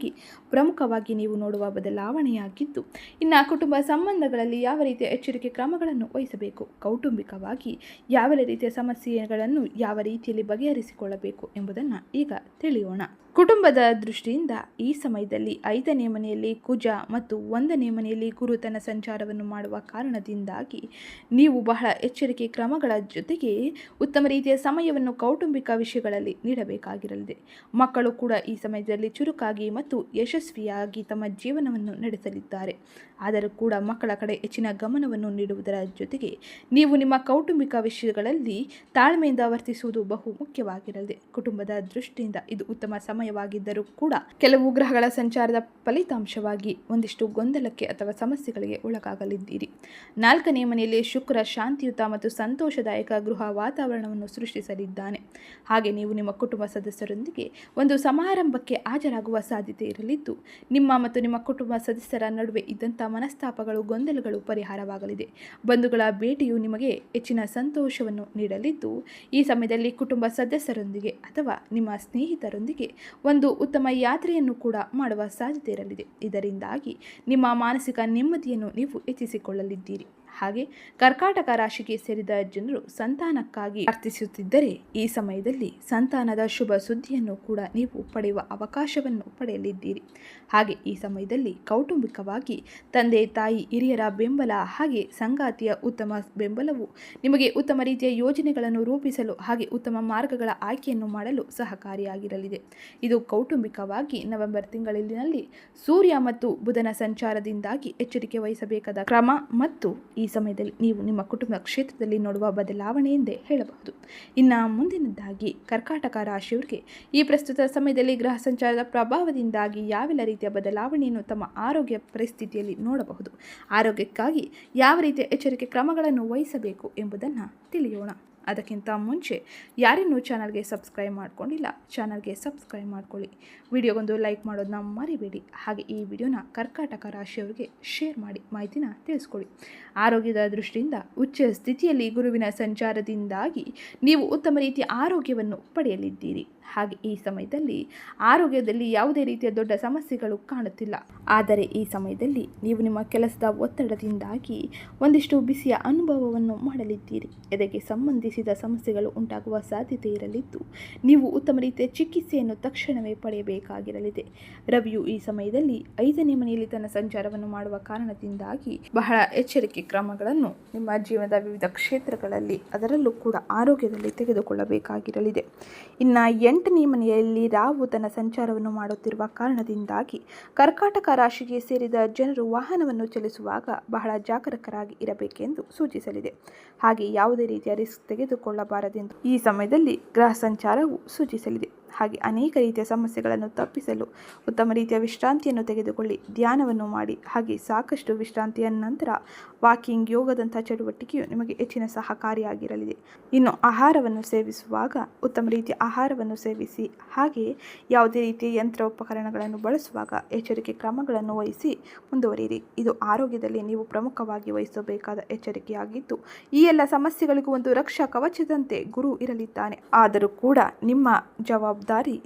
ಪ್ರಮುಖವಾಗಿ ನೀವು ನೋಡುವ ಬದಲಾವಣೆಯಾಗಿದ್ದು, ಇನ್ನು ಕುಟುಂಬ ಸಂಬಂಧಗಳಲ್ಲಿ ಯಾವ ರೀತಿಯ ಎಚ್ಚರಿಕೆ ಕ್ರಮಗಳನ್ನು ವಹಿಸಬೇಕು? ಕೌಟುಂಬಿಕವಾಗಿ ಯಾವೆಲ್ಲ ರೀತಿಯ ಸಮಸ್ಯೆಗಳನ್ನು ಯಾವ ರೀತಿಯಲ್ಲಿ ಬಗೆಹರಿಸಿಕೊಳ್ಳಬೇಕು ಎಂಬುದನ್ನು ಈಗ ತಿಳಿಯೋಣ. ಕುಟುಂಬದ ದೃಷ್ಟಿಯಿಂದ ಈ ಸಮಯದಲ್ಲಿ ಐದನೇ ಮನೆಯಲ್ಲಿ ಕುಜ ಮತ್ತು ಒಂದನೇ ಮನೆಯಲ್ಲಿ ಗುರುತನ ಸಂಚಾರವನ್ನು ಮಾಡುವ ಕಾರಣದಿಂದಾಗಿ ನೀವು ಬಹಳ ಎಚ್ಚರಿಕೆ ಕ್ರಮಗಳ ಜೊತೆಗೆ ಉತ್ತಮ ರೀತಿಯ ಸಮಯವನ್ನು ಕೌಟುಂಬಿಕ ವಿಷಯಗಳಲ್ಲಿ ನೀಡಬೇಕಾಗಿರಲಿದೆ. ಮಕ್ಕಳು ಕೂಡ ಈ ಸಮಯದಲ್ಲಿ ಚುರುಕಾಗಿ ಮತ್ತು ಯಶಸ್ವಿಯಾಗಿ ತಮ್ಮ ಜೀವನವನ್ನು ನಡೆಸಲಿದ್ದಾರೆ. ಆದರೂ ಕೂಡ ಮಕ್ಕಳ ಕಡೆ ಹೆಚ್ಚಿನ ಗಮನವನ್ನು ನೀಡುವುದರ ಜೊತೆಗೆ ನೀವು ನಿಮ್ಮ ಕೌಟುಂಬಿಕ ವಿಷಯಗಳಲ್ಲಿ ತಾಳ್ಮೆಯಿಂದ ವರ್ತಿಸುವುದು ಬಹು ಮುಖ್ಯವಾಗಿರಲಿದೆ ಕುಟುಂಬದ ದೃಷ್ಟಿಯಿಂದ ಇದು ಉತ್ತಮ ಸಮಯವಾಗಿದ್ದರೂ ಕೂಡ ಕೆಲವು ಗ್ರಹಗಳ ಸಂಚಾರದ ಫಲಿತಾಂಶವಾಗಿ ಒಂದಿಷ್ಟು ಗೊಂದಲಕ್ಕೆ ಅಥವಾ ಸಮಸ್ಯೆಗಳಿಗೆ ಒಳಗಾಗಲಿದ್ದೀರಿ. ನಾಲ್ಕನೇ ಮನೆಯಲ್ಲಿ ಶುಕ್ರ ಶಾಂತಿಯುತ ಮತ್ತು ಸಂತೋಷದಾಯಕ ಗೃಹ ವಾತಾವರಣವನ್ನು ಸೃಷ್ಟಿಸಲಿದ್ದಾನೆ. ಹಾಗೆ ನೀವು ನಿಮ್ಮ ಕುಟುಂಬ ಸದಸ್ಯರೊಂದಿಗೆ ಒಂದು ಸಮಾರಂಭಕ್ಕೆ ಹಾಜರಾಗುವ ಸಾಧ್ಯತೆ ಇರಲಿದ್ದು, ನಿಮ್ಮ ಮತ್ತು ನಿಮ್ಮ ಕುಟುಂಬ ಸದಸ್ಯರ ನಡುವೆ ಇದ್ದಂಥ ಮನಸ್ತಾಪಗಳು, ಗೊಂದಲಗಳು ಪರಿಹಾರವಾಗಲಿದೆ. ಬಂಧುಗಳ ಭೇಟಿಯು ನಿಮಗೆ ಹೆಚ್ಚಿನ ಸಂತೋಷವನ್ನು ನೀಡಲಿದ್ದು, ಈ ಸಮಯದಲ್ಲಿ ಕುಟುಂಬ ಸದಸ್ಯರೊಂದಿಗೆ ಅಥವಾ ನಿಮ್ಮ ಸ್ನೇಹಿತರೊಂದಿಗೆ ಒಂದು ಉತ್ತಮ ಯಾತ್ರೆಯನ್ನು ಕೂಡ ಮಾಡುವ ಸಾಧ್ಯತೆ ಇರಲಿದೆ. ಇದರಿಂದಾಗಿ ನಿಮ್ಮ ಮಾನಸಿಕ ನೆಮ್ಮದಿಯನ್ನು ನೀವು ಹೆಚ್ಚಿಸಿಕೊಳ್ಳಲಿದ್ದೀರಿ. ಹಾಗೆ ಕರ್ಕಾಟಕ ರಾಶಿಗೆ ಸೇರಿದ ಜನರು ಸಂತಾನಕ್ಕಾಗಿ ಪ್ರಾರ್ಥಿಸುತ್ತಿದ್ದರೆ ಈ ಸಮಯದಲ್ಲಿ ಸಂತಾನದ ಶುಭ ಸುದ್ದಿಯನ್ನು ಕೂಡ ನೀವು ಪಡೆಯುವ ಅವಕಾಶವನ್ನು ಪಡೆಯಲಿದ್ದೀರಿ. ಹಾಗೆ ಈ ಸಮಯದಲ್ಲಿ ಕೌಟುಂಬಿಕವಾಗಿ ತಂದೆ, ತಾಯಿ, ಹಿರಿಯರ ಬೆಂಬಲ ಹಾಗೆ ಸಂಗಾತಿಯ ಉತ್ತಮ ಬೆಂಬಲವು ನಿಮಗೆ ಉತ್ತಮ ರೀತಿಯ ಯೋಜನೆಗಳನ್ನು ರೂಪಿಸಲು ಹಾಗೆ ಉತ್ತಮ ಮಾರ್ಗಗಳ ಆಯ್ಕೆಯನ್ನು ಮಾಡಲು ಸಹಕಾರಿಯಾಗಿರಲಿದೆ. ಇದು ಕೌಟುಂಬಿಕವಾಗಿ ನವೆಂಬರ್ ತಿಂಗಳಿನಲ್ಲಿ ಸೂರ್ಯ ಮತ್ತು ಬುಧನ ಸಂಚಾರದಿಂದಾಗಿ ಎಚ್ಚರಿಕೆ ವಹಿಸಬೇಕಾದ ಕ್ರಮ ಮತ್ತು ಈ ಸಮಯದಲ್ಲಿ ನೀವು ನಿಮ್ಮ ಕುಟುಂಬ ಕ್ಷೇತ್ರದಲ್ಲಿ ನೋಡುವ ಬದಲಾವಣೆ ಎಂದೇ ಹೇಳಬಹುದು. ಇನ್ನು ಮುಂದಿನದ್ದಾಗಿ ಕರ್ಕಾಟಕ ರಾಶಿಯವರಿಗೆ ಈ ಪ್ರಸ್ತುತ ಸಮಯದಲ್ಲಿ ಗ್ರಹ ಸಂಚಾರದ ಪ್ರಭಾವದಿಂದಾಗಿ ಯಾವೆಲ್ಲ ರೀತಿಯ ಬದಲಾವಣೆಯನ್ನು ತಮ್ಮ ಆರೋಗ್ಯ ಪರಿಸ್ಥಿತಿಯಲ್ಲಿ ನೋಡಬಹುದು? ಆರೋಗ್ಯಕ್ಕಾಗಿ ಯಾವ ರೀತಿಯ ಎಚ್ಚರಿಕೆ ಕ್ರಮಗಳನ್ನು ವಹಿಸಬೇಕು ಎಂಬುದನ್ನು ತಿಳಿಯೋಣ. ಅದಕ್ಕಿಂತ ಮುಂಚೆ ಯಾರಿನ್ನೂ ಚಾನಲ್ಗೆ ಸಬ್ಸ್ಕ್ರೈಬ್ ಮಾಡ್ಕೊಂಡಿಲ್ಲ, ಚಾನಲ್ಗೆ ಸಬ್ಸ್ಕ್ರೈಬ್ ಮಾಡ್ಕೊಳ್ಳಿ. ವಿಡಿಯೋಗೊಂದು ಲೈಕ್ ಮಾಡೋದನ್ನ ಮರಿಬೇಡಿ. ಹಾಗೆ ಈ ವಿಡಿಯೋನ ಕರ್ಕಾಟಕ ರಾಶಿಯವರಿಗೆ ಶೇರ್ ಮಾಡಿ, ಮಾಹಿತಿನ ತಿಳಿಸ್ಕೊಳ್ಳಿ. ಆರೋಗ್ಯದ ದೃಷ್ಟಿಯಿಂದ ಉಚ್ಚ ಸ್ಥಿತಿಯಲ್ಲಿ ಗುರುವಿನ ಸಂಚಾರದಿಂದಾಗಿ ನೀವು ಉತ್ತಮ ರೀತಿಯ ಆರೋಗ್ಯವನ್ನು ಪಡೆಯಲಿದ್ದೀರಿ. ಹಾಗೆ ಈ ಸಮಯದಲ್ಲಿ ಆರೋಗ್ಯದಲ್ಲಿ ಯಾವುದೇ ರೀತಿಯ ದೊಡ್ಡ ಸಮಸ್ಯೆಗಳು ಕಾಣುತ್ತಿಲ್ಲ. ಆದರೆ ಈ ಸಮಯದಲ್ಲಿ ನೀವು ನಿಮ್ಮ ಕೆಲಸದ ಒತ್ತಡದಿಂದಾಗಿ ಒಂದಿಷ್ಟು ಬಿಸಿಯ ಅನುಭವವನ್ನು ಮಾಡಲಿದ್ದೀರಿ. ಇದಕ್ಕೆ ಸಂಬಂಧಿಸಿದ ಸಮಸ್ಯೆಗಳು ಉಂಟಾಗುವ ಸಾಧ್ಯತೆ ಇರಲಿದ್ದು, ನೀವು ಉತ್ತಮ ರೀತಿಯ ಚಿಕಿತ್ಸೆಯನ್ನು ತಕ್ಷಣವೇ ಪಡೆಯಬೇಕಾಗಿರಲಿದೆ. ರವಿಯು ಈ ಸಮಯದಲ್ಲಿ ಐದನೇ ಮನೆಯಲ್ಲಿ ತನ್ನ ಸಂಚಾರವನ್ನು ಮಾಡುವ ಕಾರಣದಿಂದಾಗಿ ಬಹಳ ಎಚ್ಚರಿಕೆ ಕ್ರಮಗಳನ್ನು ನಿಮ್ಮ ಜೀವನದ ವಿವಿಧ ಕ್ಷೇತ್ರಗಳಲ್ಲಿ, ಅದರಲ್ಲೂ ಕೂಡ ಆರೋಗ್ಯದಲ್ಲಿ ತೆಗೆದುಕೊಳ್ಳಬೇಕಾಗಿರಲಿದೆ. ಇನ್ನು ಎಂಟನೇ ಮನೆಯಲ್ಲಿ ರಾವು ತನ್ನ ಸಂಚಾರವನ್ನು ಮಾಡುತ್ತಿರುವ ಕಾರಣದಿಂದಾಗಿ ಕರ್ಕಾಟಕ ರಾಶಿಗೆ ಸೇರಿದ ಜನರು ವಾಹನವನ್ನು ಚಲಿಸುವಾಗ ಬಹಳ ಜಾಗರೂಕರಾಗಿ ಇರಬೇಕೆಂದು ಸೂಚಿಸಲಿದೆ. ಹಾಗೆ ಯಾವುದೇ ರೀತಿಯ ರಿಸ್ಕ್ ತೆಗೆದುಕೊಳ್ಳಬಾರದೆಂದು ಈ ಸಮಯದಲ್ಲಿ ಗ್ರಹ ಸಂಚಾರವು ಸೂಚಿಸಲಿದೆ. ಹಾಗೆ ಅನೇಕ ರೀತಿಯ ಸಮಸ್ಯೆಗಳನ್ನು ತಪ್ಪಿಸಲು ಉತ್ತಮ ರೀತಿಯ ವಿಶ್ರಾಂತಿಯನ್ನು ತೆಗೆದುಕೊಳ್ಳಿ, ಧ್ಯಾನವನ್ನು ಮಾಡಿ. ಹಾಗೆ ಸಾಕಷ್ಟು ವಿಶ್ರಾಂತಿಯ ನಂತರ ವಾಕಿಂಗ್, ಯೋಗದಂಥ ಚಟುವಟಿಕೆಯು ನಿಮಗೆ ಹೆಚ್ಚಿನ ಸಹಕಾರಿಯಾಗಿರಲಿದೆ. ಇನ್ನು ಆಹಾರವನ್ನು ಸೇವಿಸುವಾಗ ಉತ್ತಮ ರೀತಿಯ ಆಹಾರವನ್ನು ಸೇವಿಸಿ, ಹಾಗೆ ಯಾವುದೇ ರೀತಿಯ ಯಂತ್ರ ಉಪಕರಣಗಳನ್ನು ಬಳಸುವಾಗ ಎಚ್ಚರಿಕೆ ಕ್ರಮಗಳನ್ನು ವಹಿಸಿ ಮುಂದುವರಿಯಿರಿ. ಇದು ಆರೋಗ್ಯದಲ್ಲಿ ನೀವು ಪ್ರಮುಖವಾಗಿ ವಹಿಸಬೇಕಾದ ಎಚ್ಚರಿಕೆಯಾಗಿದ್ದು, ಈ ಎಲ್ಲ ಸಮಸ್ಯೆಗಳಿಗೂ ಒಂದು ರಕ್ಷಾ ಕವಚದಂತೆ ಗುರು ಇರಲಿದ್ದಾನೆ. ಆದರೂ ಕೂಡ ನಿಮ್ಮ ಜವಾಬ್ದಾರಿ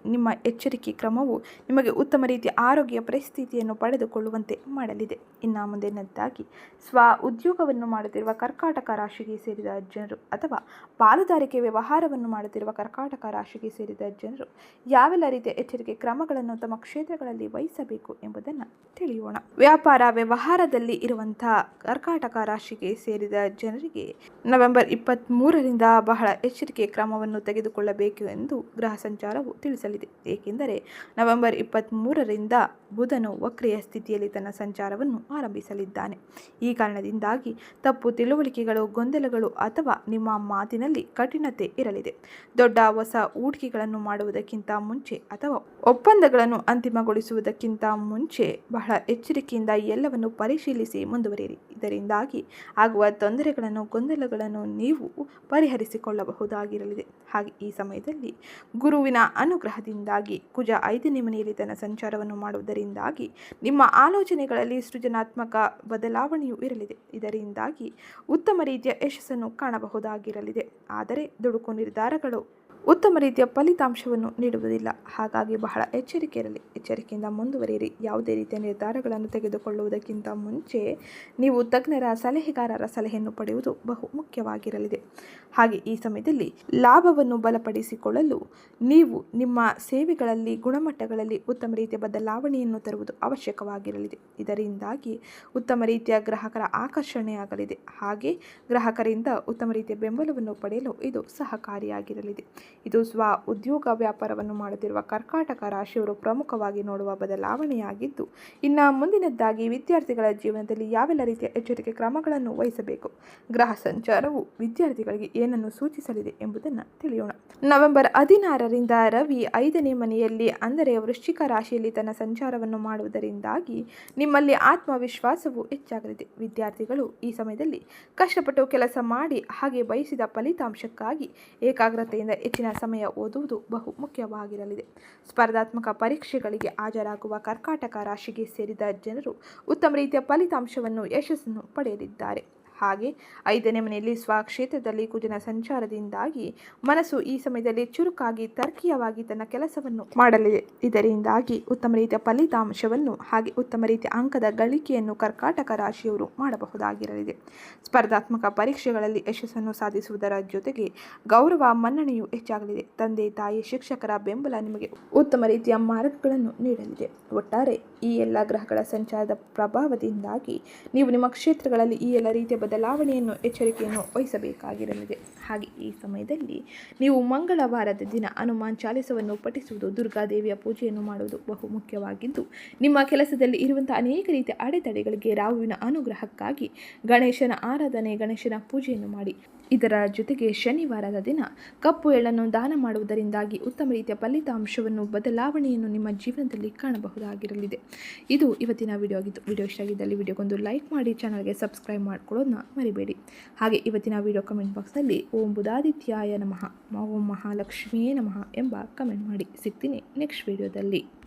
ನಿಮ್ಮ ಎಚ್ಚರಿಕೆ ಕ್ರಮವು ನಿಮಗೆ ಉತ್ತಮ ರೀತಿಯ ಆರೋಗ್ಯ ಪರಿಸ್ಥಿತಿಯನ್ನು ಪಡೆದುಕೊಳ್ಳುವಂತೆ ಮಾಡಲಿದೆ. ಇನ್ನು ಮುಂದಿನದ್ದಾಗಿ ಸ್ವ ಉದ್ಯೋಗವನ್ನು ಮಾಡುತ್ತಿರುವ ಕರ್ಕಾಟಕ ರಾಶಿಗೆ ಸೇರಿದ ಜನರು ಅಥವಾ ಪಾಲುದಾರಿಕೆ ವ್ಯವಹಾರವನ್ನು ಮಾಡುತ್ತಿರುವ ಕರ್ಕಾಟಕ ರಾಶಿಗೆ ಸೇರಿದ ಜನರು ಯಾವೆಲ್ಲ ರೀತಿಯ ಎಚ್ಚರಿಕೆ ಕ್ರಮಗಳನ್ನು ತಮ್ಮ ಕ್ಷೇತ್ರಗಳಲ್ಲಿ ವಹಿಸಬೇಕು ಎಂಬುದನ್ನು ತಿಳಿಯೋಣ. ವ್ಯಾಪಾರ ವ್ಯವಹಾರದಲ್ಲಿ ಇರುವಂತಹ ಕರ್ಕಾಟಕ ರಾಶಿಗೆ ಸೇರಿದ ಜನರಿಗೆ ನವೆಂಬರ್ ಇಪ್ಪತ್ತ್ ಮೂರರಿಂದ ಬಹಳ ಎಚ್ಚರಿಕೆ ಕ್ರಮವನ್ನು ತೆಗೆದುಕೊಳ್ಳಬೇಕು ಎಂದು ಗ್ರಹ ಸಂಚಾರವು ತಿಳಿಸಲಿದೆ. ಏಕೆಂದರೆ ನವೆಂಬರ್ ಇಪ್ಪತ್ತ್ ಮೂರರಿಂದ ಬುಧನು ವಕ್ರಿಯ ಸ್ಥಿತಿಯಲ್ಲಿ ತನ್ನ ಸಂಚಾರವನ್ನು ಆರಂಭಿಸಲಿದ್ದಾನೆ. ಈ ಕಾರಣದಿಂದಾಗಿ ತಪ್ಪು ತಿಳುವಳಿಕೆಗಳು, ಗೊಂದಲಗಳು ಅಥವಾ ನಿಮ್ಮ ಮಾತಿನಲ್ಲಿ ಕಠಿಣತೆ ಇರಲಿದೆ. ದೊಡ್ಡ ಹೊಸ ಹೂಡಿಕೆಗಳನ್ನು ಮಾಡುವುದಕ್ಕಿಂತ ಮುಂಚೆ ಅಥವಾ ಒಪ್ಪಂದಗಳನ್ನು ಅಂತಿಮಗೊಳಿಸುವುದಕ್ಕಿಂತ ಮುಂಚೆ ಬಹಳ ಎಚ್ಚರಿಕೆಯಿಂದ ಎಲ್ಲವನ್ನು ಪರಿಶೀಲಿಸಿ ಮುಂದುವರಿಯಿರಿ. ಇದರಿಂದಾಗಿ ಆಗುವ ತೊಂದರೆಗಳನ್ನು, ಗೊಂದಲಗಳನ್ನು ನೀವು ಪರಿಹರಿಸಿಕೊಳ್ಳಬಹುದಾಗಿರಲಿದೆ. ಹಾಗೆ ಈ ಸಮಯದಲ್ಲಿ ಗುರುವಿನ ಅನುಗ್ರಹದಿಂದಾಗಿ, ಕುಜ ಐದನೇ ಮನೆಯಲ್ಲಿ ತನ್ನ ಸಂಚಾರವನ್ನು ಮಾಡುವುದರಿಂದಾಗಿ, ನಿಮ್ಮ ಆಲೋಚನೆಗಳಲ್ಲಿ ಸೃಜನಾತ್ಮಕ ಬದಲಾವಣೆಯೂ ಇರಲಿದೆ. ಇದರಿಂದಾಗಿ ಉತ್ತಮ ರೀತಿಯ ಯಶಸ್ಸನ್ನು ಕಾಣಬಹುದಾಗಿರಲಿದೆ. ಆದರೆ, ದುಡುಕು ನಿರ್ಧಾರಗಳು ಉತ್ತಮ ರೀತಿಯ ಫಲಿತಾಂಶವನ್ನು ನೀಡುವುದಿಲ್ಲ. ಹಾಗಾಗಿ ಬಹಳ ಎಚ್ಚರಿಕೆ ಇರಲಿ ಎಚ್ಚರಿಕೆಯಿಂದ ಮುಂದುವರಿಯಿರಿ. ಯಾವುದೇ ರೀತಿಯ ನಿರ್ಧಾರಗಳನ್ನು ತೆಗೆದುಕೊಳ್ಳುವುದಕ್ಕಿಂತ ಮುಂಚೆ ನೀವು ತಜ್ಞರ ಸಲಹೆಗಾರರ ಸಲಹೆಯನ್ನು ಪಡೆಯುವುದು ಬಹು ಮುಖ್ಯವಾಗಿರಲಿದೆ. ಹಾಗೆ ಈ ಸಮಯದಲ್ಲಿ ಲಾಭವನ್ನು ಬಲಪಡಿಸಿಕೊಳ್ಳಲು ನೀವು ನಿಮ್ಮ ಸೇವೆಗಳಲ್ಲಿ, ಗುಣಮಟ್ಟಗಳಲ್ಲಿ ಉತ್ತಮ ರೀತಿಯ ಬದಲಾವಣೆಯನ್ನು ತರುವುದು ಅವಶ್ಯಕವಾಗಿರಲಿದೆ. ಇದರಿಂದಾಗಿ ಉತ್ತಮ ರೀತಿಯ ಗ್ರಾಹಕರ ಆಕರ್ಷಣೆಯಾಗಲಿದೆ ಹಾಗೆ ಗ್ರಾಹಕರಿಂದ ಉತ್ತಮ ರೀತಿಯ ಬೆಂಬಲವನ್ನು ಪಡೆಯಲು ಇದು ಸಹಕಾರಿಯಾಗಿರಲಿದೆ. ಇದು ಸ್ವ ಉದ್ಯೋಗ ವ್ಯಾಪಾರವನ್ನು ಮಾಡುತ್ತಿರುವ ಕರ್ಕಾಟಕ ರಾಶಿಯವರು ಪ್ರಮುಖವಾಗಿ ನೋಡುವ ಬದಲಾವಣೆಯಾಗಿದ್ದು, ಇನ್ನು ಮುಂದಿನದ್ದಾಗಿ ವಿದ್ಯಾರ್ಥಿಗಳ ಜೀವನದಲ್ಲಿ ಯಾವೆಲ್ಲ ರೀತಿಯ ಎಚ್ಚರಿಕೆ ಕ್ರಮಗಳನ್ನು ವಹಿಸಬೇಕು? ಗ್ರಹ ಸಂಚಾರವು ವಿದ್ಯಾರ್ಥಿಗಳಿಗೆ ಏನನ್ನು ಸೂಚಿಸಲಿದೆ ಎಂಬುದನ್ನು ತಿಳಿಯೋಣ. ನವೆಂಬರ್ ಹದಿನಾರರಿಂದ ರವಿ ಐದನೇ ಮನೆಯಲ್ಲಿ, ಅಂದರೆ ವೃಶ್ಚಿಕ ರಾಶಿಯಲ್ಲಿ ತನ್ನ ಸಂಚಾರವನ್ನು ಮಾಡುವುದರಿಂದಾಗಿ ನಿಮ್ಮಲ್ಲಿ ಆತ್ಮವಿಶ್ವಾಸವು ಹೆಚ್ಚಾಗಲಿದೆ. ವಿದ್ಯಾರ್ಥಿಗಳು ಈ ಸಮಯದಲ್ಲಿ ಕಷ್ಟಪಟ್ಟು ಕೆಲಸ ಮಾಡಿ ಹಾಗೆ ಬಯಸಿದ ಫಲಿತಾಂಶಕ್ಕಾಗಿ ಏಕಾಗ್ರತೆಯಿಂದ ಹೆಚ್ಚಿನ ಸಮಯ ಓದುವುದು ಬಹು ಮುಖ್ಯವಾಗಿರಲಿದೆ. ಸ್ಪರ್ಧಾತ್ಮಕ ಪರೀಕ್ಷೆಗಳಿಗೆ ಹಾಜರಾಗುವ ಕರ್ಕಾಟಕ ರಾಶಿಗೆ ಸೇರಿದ ಜನರು ಉತ್ತಮ ರೀತಿಯ ಫಲಿತಾಂಶವನ್ನು ಯಶಸ್ಸನ್ನು ಪಡೆಯಲಿದ್ದಾರೆ. ಹಾಗೆ ಐದನೇ ಮನೆಯಲ್ಲಿ ಸ್ವಕ್ಷೇತ್ರದಲ್ಲಿ ಕುಜನ ಸಂಚಾರದಿಂದಾಗಿ ಮನಸ್ಸು ಈ ಸಮಯದಲ್ಲಿ ಚುರುಕಾಗಿ ತರ್ಕೀಯವಾಗಿ ತನ್ನ ಕೆಲಸವನ್ನು ಮಾಡಲಿದೆ ಇದರಿಂದಾಗಿ ಉತ್ತಮ ರೀತಿಯ ಫಲಿತಾಂಶವನ್ನು ಹಾಗೆ ಉತ್ತಮ ರೀತಿಯ ಅಂಕದ ಗಳಿಕೆಯನ್ನು ಕರ್ಕಾಟಕ ರಾಶಿಯವರು ಮಾಡಬಹುದಾಗಿರಲಿದೆ. ಸ್ಪರ್ಧಾತ್ಮಕ ಪರೀಕ್ಷೆಗಳಲ್ಲಿ ಯಶಸ್ಸನ್ನು ಸಾಧಿಸುವುದರ ಜೊತೆಗೆ ಗೌರವ, ಮನ್ನಣೆಯು ಹೆಚ್ಚಾಗಲಿದೆ. ತಂದೆ, ತಾಯಿ, ಶಿಕ್ಷಕರ ಬೆಂಬಲ ನಿಮಗೆ ಉತ್ತಮ ರೀತಿಯ ಮಾರ್ಗಗಳನ್ನು ನೀಡಲಿದೆ. ಒಟ್ಟಾರೆ ಈ ಎಲ್ಲ ಗ್ರಹಗಳ ಸಂಚಾರದ ಪ್ರಭಾವದಿಂದಾಗಿ ನೀವು ನಿಮ್ಮ ಕ್ಷೇತ್ರಗಳಲ್ಲಿ ಈ ಎಲ್ಲ ರೀತಿಯ ಬದಲಾವಣೆಯನ್ನು, ಎಚ್ಚರಿಕೆಯನ್ನು ವಹಿಸಬೇಕಾಗಿರಲಿದೆ. ಹಾಗೆ ಈ ಸಮಯದಲ್ಲಿ ನೀವು ಮಂಗಳವಾರದ ದಿನ ಹನುಮಾನ್ ಚಾಲಿಸವನ್ನು ಪಠಿಸುವುದು, ದುರ್ಗಾದೇವಿಯ ಪೂಜೆಯನ್ನು ಮಾಡುವುದು ಬಹು ಮುಖ್ಯವಾಗಿದ್ದು, ನಿಮ್ಮ ಕೆಲಸದಲ್ಲಿ ಇರುವಂಥ ಅನೇಕ ರೀತಿಯ ಅಡೆತಡೆಗಳಿಗೆ ರಾಹುವಿನ ಅನುಗ್ರಹಕ್ಕಾಗಿ ಗಣೇಶನ ಆರಾಧನೆ, ಗಣೇಶನ ಪೂಜೆಯನ್ನು ಮಾಡಿ. ಇದರ ಜೊತೆಗೆ ಶನಿವಾರದ ದಿನ ಕಪ್ಪು ಎಳ್ಳನ್ನು ದಾನ ಮಾಡುವುದರಿಂದಾಗಿ ಉತ್ತಮ ರೀತಿಯ ಫಲಿತಾಂಶವನ್ನು, ಬದಲಾವಣೆಯನ್ನು ನಿಮ್ಮ ಜೀವನದಲ್ಲಿ ಕಾಣಬಹುದಾಗಿರಲಿದೆ. ಇದು ಇವತ್ತಿನ ವಿಡಿಯೋ ಆಗಿತ್ತು. ವಿಡಿಯೋ ಇಷ್ಟ ಆಗಿದ್ದಲ್ಲಿ ವಿಡಿಯೋಗೊಂದು ಲೈಕ್ ಮಾಡಿ ಚಾನಲ್ಗೆ ಸಬ್ಸ್ಕ್ರೈಬ್ ಮಾಡ್ಕೊಳ್ಳೋದನ್ನ ಮರಿಬೇಡಿ. ಹಾಗೆ ಇವತ್ತಿನ ವಿಡಿಯೋ ಕಮೆಂಟ್ ಬಾಕ್ಸ್ನಲ್ಲಿ ಓಂ ಬುಧಾದಿತ್ಯಾಯ ನಮಃ, ಓಂ ಮಹಾಲಕ್ಷ್ಮಿಯೇ ನಮಃ ಎಂಬ ಕಮೆಂಟ್ ಮಾಡಿ ಸಿಗ್ತೀನಿ ನೆಕ್ಸ್ಟ್ ವಿಡಿಯೋದಲ್ಲಿ